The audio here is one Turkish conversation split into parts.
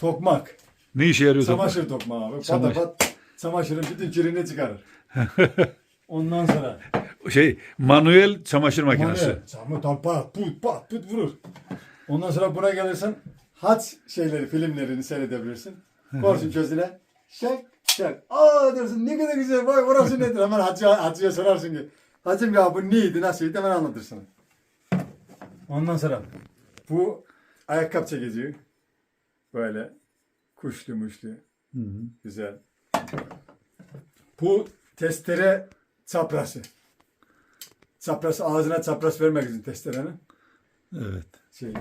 Tokmak. Ne işe yarıyor tokmak? Çamaşır tokmağı abi. Çamaşır. Pata pat çamaşırın bütün kirini çıkarır. Ondan sonra Şey manuel çamaşır makinesi. manuel. Çamur tam pat put pat put vurur. Ondan sonra buna gelirsen haç şeyleri filmlerini seyredebilirsin. Korsun gözüne. Şak şak. Aa dersin ne kadar güzel vay orası nedir? Hemen hacıya, hacıya sorarsın ki. Hacım ya bu neydi nasılydı hemen anlatırsın. Ondan sonra bu ayakkabı çekici. Böyle kuşlu muşlu. Güzel. Bu testere çaprası. Çapraz ağzına çapraz vermek için testerenin. Evet. Şey.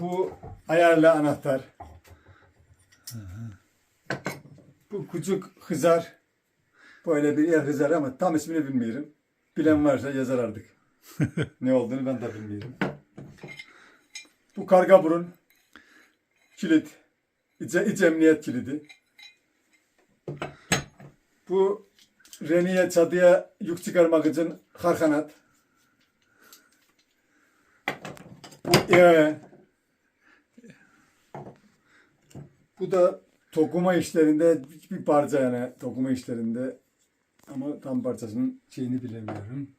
Bu ayarlı anahtar. Bu küçük hızar. Böyle bir yer hızar ama tam ismini bilmiyorum. Bilen varsa yazar artık. ne olduğunu ben de bilmiyorum. Bu karga burun. Kilit. İç, iç emniyet kilidi. Bu reniye çatıya yük çıkarmak için harkanat. Bu e, bu da dokuma işlerinde bir parça yani dokuma işlerinde ama tam parçasının şeyini bilemiyorum.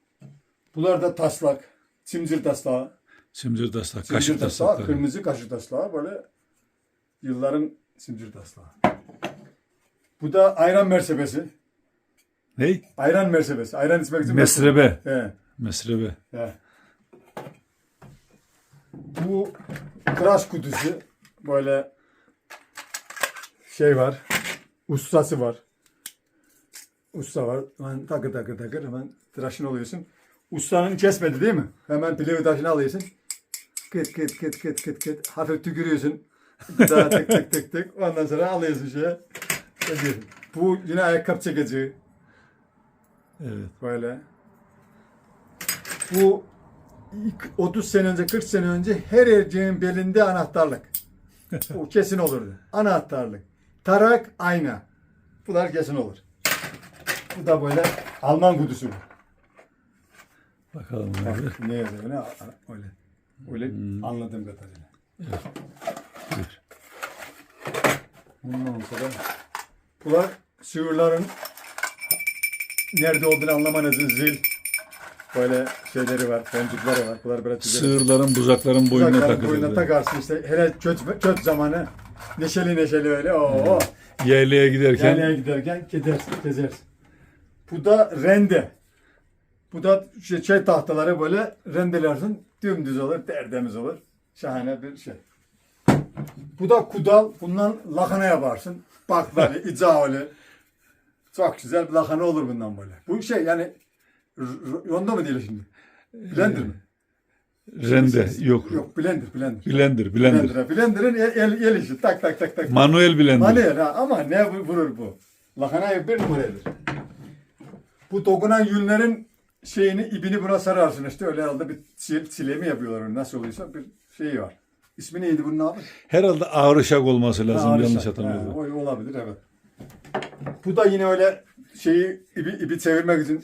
Bunlar da taslak. Simcir taslağı. Simcir taslak, Simcir kaşık taslağı. taslak. Kırmızı kaşık taslağı böyle yılların simcir taslağı. Bu da ayran mersebesi. Ne? Ayran mersebesi. Ayran içmek için Mesrebe. He. Mesrebe. He. Bu tıraş kutusu böyle şey var. Ustası var. Usta var. Hemen takır takır takır hemen tıraşını alıyorsun. Ustanın kesmedi değil mi? Hemen pilavı taşını alıyorsun. Kıt kıt kıt kıt kıt kıt. Hafif tükürüyorsun. Bir daha tık tık tık tık. Ondan sonra alıyorsun şeye. Ediyorsun. Bu yine ayakkabı çekici. Evet. Böyle. Bu ilk 30 sene önce 40 sene önce her erkeğin belinde anahtarlık. O kesin olurdu. Anahtarlık. Tarak, ayna. Bunlar kesin olur. Bu da böyle Alman kutusu. Bakalım Bak, ne yazıyor ne? Öyle. Öyle anladığım kadarıyla. Buyur. Ondan sonra bunlar sığırların nerede olduğunu anlamanız zil. Böyle şeyleri var, boncukları var. Bunlar böyle tüzeli. Sığırların, buzakların boynuna Uzaktan boynuna takılır. takarsın işte. Hele köt, köt zamanı neşeli neşeli öyle. Oo. Yaylaya giderken Yerliğe giderken gezersin, gezersin. Bu da rende. Bu da şey, şey tahtaları böyle rendelersin. Dümdüz olur, tertemiz olur. Şahane bir şey. Bu da kudal. Bundan lakana yaparsın. Bak böyle icaoli. Çok güzel bir lakana olur bundan böyle. Bu şey yani ronda mı değil şimdi? Blender mi? rende yok. Yok blender, blender. Blender, blender. Blender. Blender'ın el, el, işi. Tak tak tak tak. Manuel blender. Manuel ha ama ne vu- vurur bu? Lahanayı bir numaradır. Bu dokunan yünlerin şeyini, ipini buna sararsın işte öyle herhalde bir çile, çile mi yapıyorlar nasıl oluyorsa bir şey var. İsmi neydi bunun abi? Herhalde ağır şak olması lazım Ha, yanlış hatırlamıyorum. Ha, o olabilir evet. Bu da yine öyle şeyi ipi, ipi çevirmek için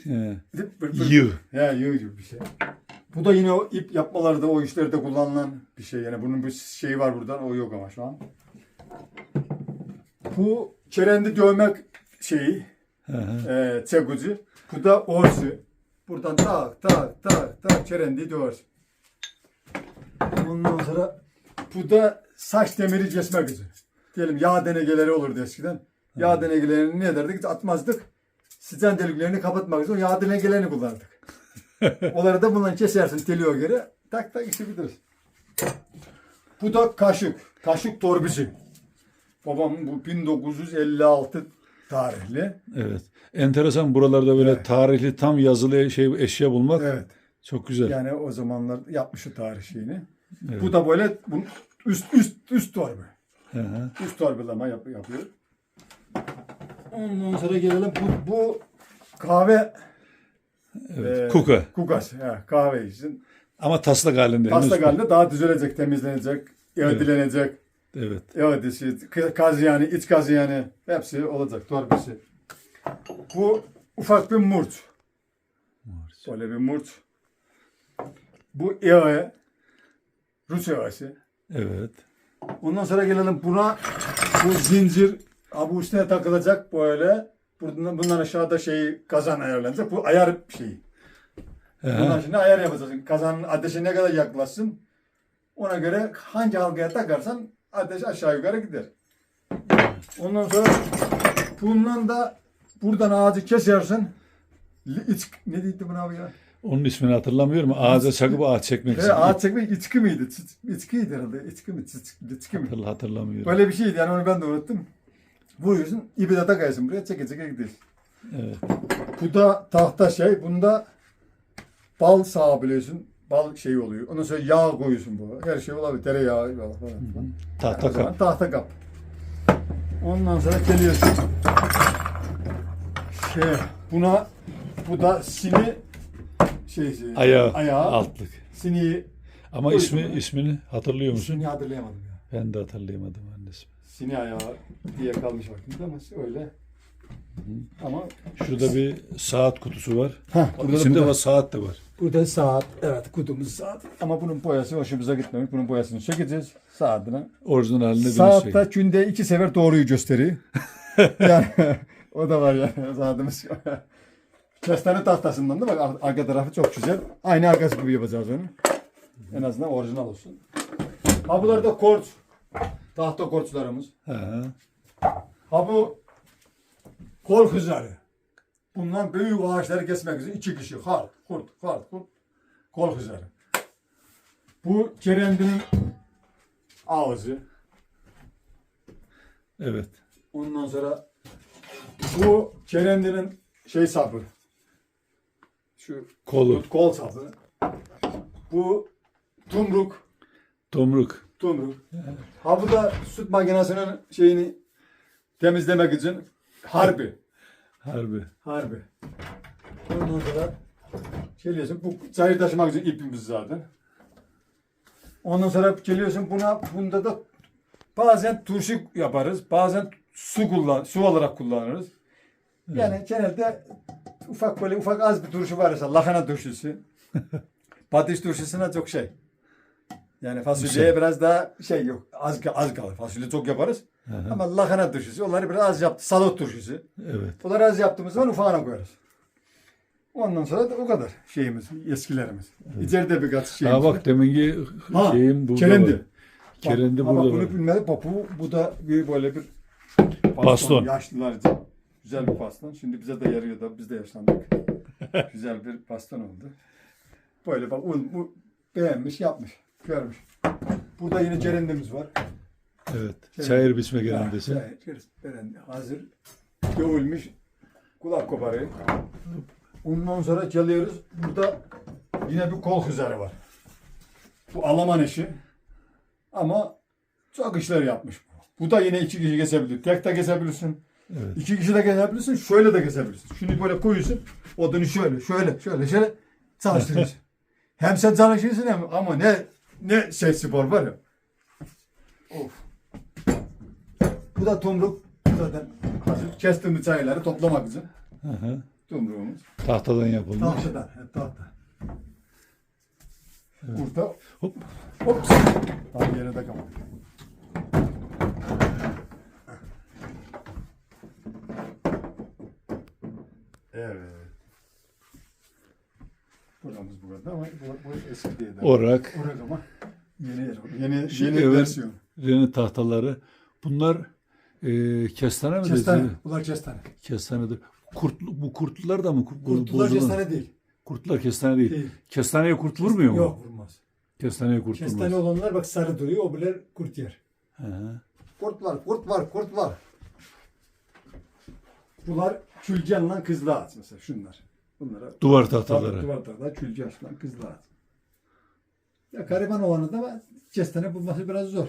Yığ. He yığ gibi bir şey. Bu da yine o ip yapmalarda o işlerde kullanılan bir şey. Yani bunun bir şeyi var buradan o yok ama şu an. Bu kerendi dövmek şeyi. E, çekici. Bu da orsu. Buradan tak tak tak tak kerendiyi döversin. Ondan sonra bu da saç demiri kesmek için. Diyelim yağ denegeleri olurdu eskiden. Yağ denegelerini ne ederdik? Atmazdık. Sıcan deliklerini kapatmak için o yağ denegelerini kullanırdık. Onları da bundan kesersin teliyor göre. Tak tak işi bitiririz. Bu da kaşık. Kaşık torbisi. Babamın bu 1956 tarihli. Evet. Enteresan buralarda böyle Evet. tarihli tam yazılı şey eşya bulmak Evet. çok güzel. Yani o zamanlar yapmış o tarih şeyini. Bu da böyle bu üst üst üst torba. Hı hı. Üst torbalama yap, yapıyor. Ondan sonra gelelim bu, bu kahve Evet. e, Kuka. kukas. He, kahve için. Ama taslak halinde. Henüz. halinde daha düzelecek, temizlenecek, ödilenecek. Evet. Ödesi, kazı yani, iç kazı yani hepsi olacak torbası. Bu ufak bir murç. Böyle bir murç. Bu yağı, Rus yağısı. Evet. Ondan sonra gelelim buna Bu zincir ha, bu üstüne takılacak böyle. Bundan, bundan aşağıda şeyi kazan ayarlanacak. Bu ayar şeyi. Bundan Aha. şimdi ayar yapacaksın. Kazanın ateşi ne kadar yaklaşsın. Ona göre hangi halkaya takarsan ateş aşağı yukarı gider. Ondan sonra bundan da buradan ağacı kesersin. İç- ne diyeydi buna abi ya? Onun ismini hatırlamıyorum. Ağaca çakıp ağaç çekmek. He, ağaç çekmek içki miydi? İçkiydi herhalde. İçki mi? İçki mi? Hatırla- hatırlamıyorum. Böyle bir şeydi yani onu ben de unuttum. Vuruyorsun, ipi de takıyorsun buraya, çeke çeke gidiyorsun. Evet. Bu da tahta şey, bunda bal sağabiliyorsun. Bal şey oluyor. Ondan sonra yağ koyuyorsun bu. Her şey olabilir. Tereyağı falan. falan. Tahta kap. Tahta kap. Ondan sonra geliyorsun. Şey, buna bu da sini şeysi. Ayağı, Ayağı. altlık. Siniyi. Ama Buyurun. ismi ismini hatırlıyor musun? Sini hatırlayamadım ya. Ben de hatırlayamadım annesi. Sini ayağı diye kalmış aklımda ama öyle. Ama Şurada bir saat kutusu var. ha, da, İçinde var saat de var. burada saat. Evet kutumuz saat. Ama bunun boyası hoşumuza gitmemiş. Bunun boyasını çekeceğiz saatine. Orijinalini bir Saatte şey. günde iki sefer doğruyu gösteriyor. yani o da var yani saatimiz. Kestane tahtasından da bak ar- arka tarafı çok güzel. Aynı arkası gibi yapacağız onu. En azından orijinal olsun. Ha bunlar da korç. Tahta korçlarımız. Aha. Ha bu kol hızarı. Bundan büyük ağaçları kesmek için iki kişi. Hart, kurt, hart, kurt. Kol hızarı. Bu kerendinin ağzı. Evet. Ondan sonra bu kerendinin şey sapı. Şu Kolu. kol sapı. Bu tumruk. Tomruk. Tumruk. Ha bu da süt makinesinin şeyini temizlemek için harbi. Harbi. Harbi. Ondan sonra geliyorsun bu çayır taşımak için ipimiz zaten. Ondan sonra geliyorsun buna bunda da bazen turşu yaparız. Bazen su kullan su olarak kullanırız. Yani genelde ufak böyle ufak az bir turşu varsa lahana turşusu. Patates turşusuna çok şey. Yani fasulyeye biraz daha şey yok. Az az kalır. Fasulye çok yaparız. Aha. Ama lahana turşusu onları biraz az yaptı. Salot turşusu. Evet. Bunları az yaptığımız zaman ufağına koyarız. Ondan sonra da o kadar şeyimiz, eskilerimiz. İçeride birkaç şeyimiz Ha bak deminki Ha, şeyim burada kerendi. var. Kerendi Bak, ama burada bunu var. bilmedik. Bak bu, bu da bir böyle bir Baston. Yaşlılar için. Güzel bir baston. Şimdi bize de yarıyor da biz de yaşlandık. Güzel bir baston oldu. Böyle bak un, bu beğenmiş, yapmış, görmüş. Burada yine cerendemiz var. Evet. Şey- Çayır biçme Ha, gerendesi. cerende hazır. Dövülmüş. Kulak koparıyor. Ondan sonra geliyoruz. Burada yine bir kol hızarı var. Bu Alman işi. Ama çok işler yapmış bu. Bu da yine iki kişi kesebilir. Tek de kesebilirsin. Evet. İki kişi de kesebilirsin. Şöyle de kesebilirsin. Şunu böyle koyuyorsun. Odunu şöyle, şöyle, şöyle, şöyle çalıştırıyorsun. hem sen çalışıyorsun hem ama ne ne şey spor var ya. Of. Bu da tomruk. Zaten hazır. Kestiğimiz çayları toplamak için. Aha. Tomruğumuz. Tahtadan yapılmış. Tahtadan. Hep tahta. Burada Hop. hop. Tam yere takamadık. Evet. Buramız burada ama bu, bu eski diye de. Orak. Orak ama yeni yer. Yeni, Şu yeni versiyon. Reni tahtaları. Bunlar e, kestane mi Kestane. dedi? Bunlar kestane. Kestanedir. Kurt, bu kurtlular da mı? Bu- Kurtlular bozulan- kestane değil. Kurtlar kestane değil. Değil. Kestaneye kurt vurmuyor mu? Yok vurmaz. Kestaneye kurt Kestane vurmaz. olanlar bak sarı duruyor. O birer kurt yer. Hı hı. Kurt var, kurt var, kurt var. Bunlar külcanla kızlı ağaç mesela şunlar. Bunlara Duvar tahtaları. duvar tahtalar külcanla kızlı ağaç. Ya gariban olanı da kestane bulması biraz zor.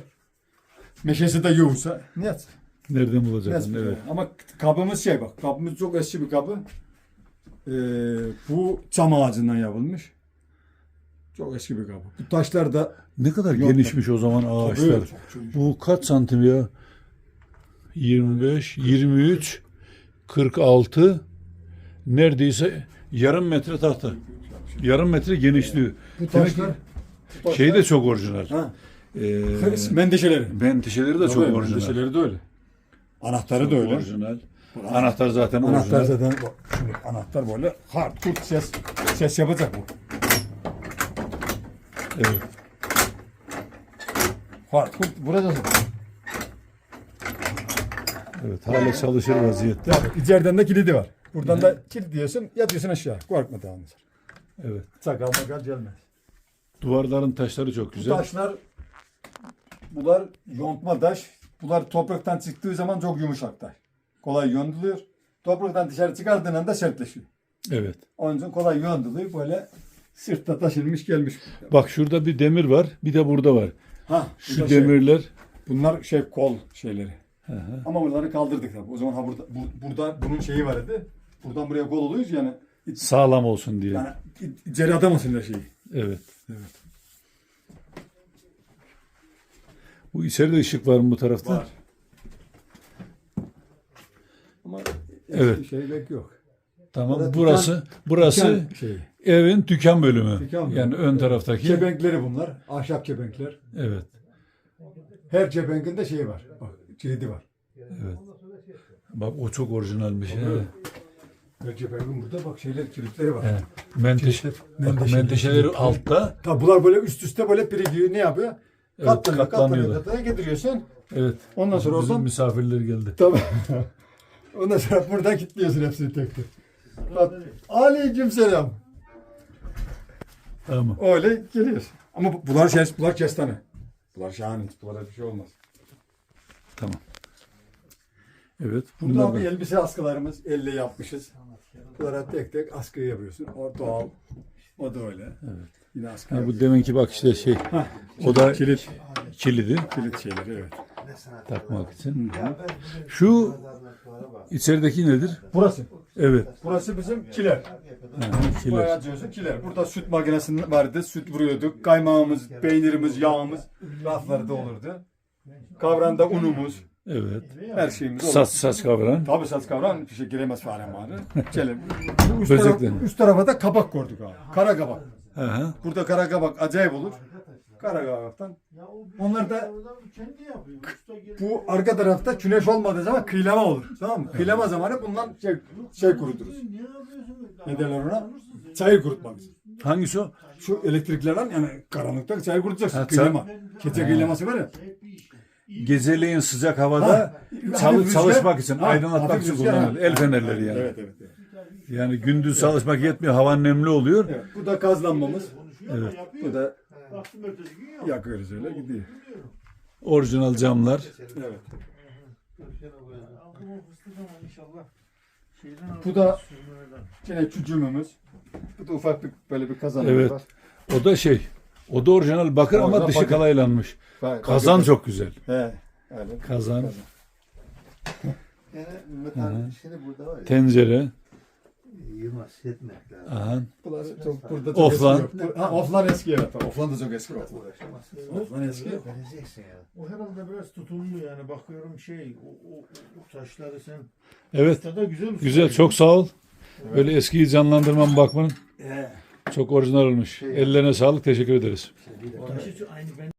Meşesi de yoğursa ne yapsın? Nereden Ne bulacaksın? Evet. Ama kabımız şey bak, kabımız çok eski bir kabı. Ee, bu çam ağacından yapılmış. Çok eski bir kabı. Bu taşlar da Ne kadar Yok, genişmiş o zaman ağaçlar. Tabii. Bu kaç santim ya? 25, 23, 46, neredeyse yarım metre tahta. Yarım metre genişliği. bu Demek taşlar, ki bu taşlar şey de çok orijinal. ha, Ee, mendeşeleri. menteşeleri de çok Tabii, orijinal. Mendeşeleri de öyle. Anahtarı da öyle. Orijinal. Anahtar zaten Anahtar orijinal. zaten şimdi anahtar böyle hard kurt ses ses yapacak bu. Evet. Hard kurt vuracak. Evet. Hala çalışır vaziyette. İçeriden de kilidi var. Buradan da kilit diyorsun yatıyorsun aşağı. Korkma tamam. Evet. Sakal makal gelmez. Duvarların taşları çok Bu güzel. taşlar bunlar yontma taş. Bunlar topraktan çıktığı zaman çok yumuşak taş. Kolay yonduluyor. Topraktan dışarı çıkardığın anda sertleşiyor. Evet. Onun için kolay yonduluyor. Böyle sırtta taşınmış gelmiş. Bak şurada bir demir var. Bir de burada var. Ha, bu Şu da şey, demirler. bunlar şey kol şeyleri. Hı hı. Ama bunları kaldırdık tabii. O zaman ha burada bu- burada bunun şeyi var idi. Buradan buraya kol oluyor yani. Sağlam olsun diye. Yani içeri atamasın da şeyi. Evet. Evet. Bu içeride ışık var mı bu tarafta? Var. Ama Evet. şey pek yok. Tamam. Burada burası burası Dükkan şeyi. evin dükkan bölümü. Dükkan bölümü. Yani ön taraftaki. Kebenkleri bunlar. Ahşap kebenkler. Evet. Her kebenkinde şey var. Bak kilidi var. Evet. Bak o çok orijinalmiş. he. Her kebenkin burada bak şeyler kilitleri var. Evet. Menteşe, bak, Menteşe- menteşeleri altta. Tabi bunlar böyle üst üste böyle birikiyor. Ne yapıyor? Evet, katlanıyor, katlanıyor, katlanıyor, getiriyorsun. Evet. Ondan sonra Bizim oradan misafirler geldi. Tabii. Ondan sonra buradan kilitliyorsun hepsini tek tek. Bak, aleyküm selam. Tamam. Öyle geliyorsun. Ama bu- bunlar şey, bunlar kestane. Bunlar şahane. Bunlara bir şey olmaz. Tamam. Evet. Burada Bunlar bir da- elbise askılarımız elle yapmışız. Bunlara tek tek askıyı yapıyorsun. O doğal. O da öyle. Evet. Yine askı. Ha, bu deminki bak işte şey. Hah, O da kilit. kilidi Kilit şeyleri evet. takmak için. Şu içerideki nedir? Burası. Evet. Burası bizim kiler. Ha, kiler. açıyorsun kiler. Burada süt makinesi vardı. Süt vuruyorduk. Kaymağımız, peynirimiz, yağımız raflarda olurdu. Kavranda unumuz. Evet. Her şeyimiz olur. Saç saç kavran. Tabii saç kavran bir şey giremez fare varı. Çelim. Bu Üst, taraf, üst tarafa da kabak koyduk abi. Kara kabak. Aha. Burada kara kabak acayip olur. Kara kabaktan. Onlar da bu arka tarafta güneş olmadığı zaman kıylama olur. Tamam mı? Kıylama zamanı bundan şey, şey kuruturuz. Ne derler ona? Çayır kurutmak için. Hangisi o? Şu elektriklerden yani karanlıkta çayır kurutacaksın. Ha, kıylama. Keçe kıylaması var ya. Geceleyin sıcak havada Ha, çalı- hafif rüzgar- çalışmak için, Ha, aydınlatmak için ha. El fenerleri yani. Evet evet. evet. Yani gündüz çalışmak yetmiyor. Hava nemli oluyor. evet. Bu da gazlanmamız. Evet. Bu da yakıyoruz öyle gidiyor. Orijinal camlar. Evet. Bu da yine çucumumuz. Bu da ufak bir böyle bir kazanımız Evet. var. O da şey. O da orijinal bakır ama dışı bakır. kalaylanmış. Bak- Kazan bakın. çok güzel. He. Öyle. Kazan, Yani metal işini burada var ya. tencere. Yılmaz etmek lazım. Aha. Bunlar çok burada çok Oflan. eski yok. Ha, oflan eski evet. Oflan da çok eski oflan. Uğraşamazsın. Oflan eski. Vereceksin ya. O herhalde biraz tutumlu yani bakıyorum şey o, o, o taşları sen Evet. usta da güzel usta. Güzel. Çok sağ ol. Böyle eskiyi canlandırmam bakmanın He. Çok orijinal olmuş. Ellerine sağlık. Teşekkür ederiz. Aynı ben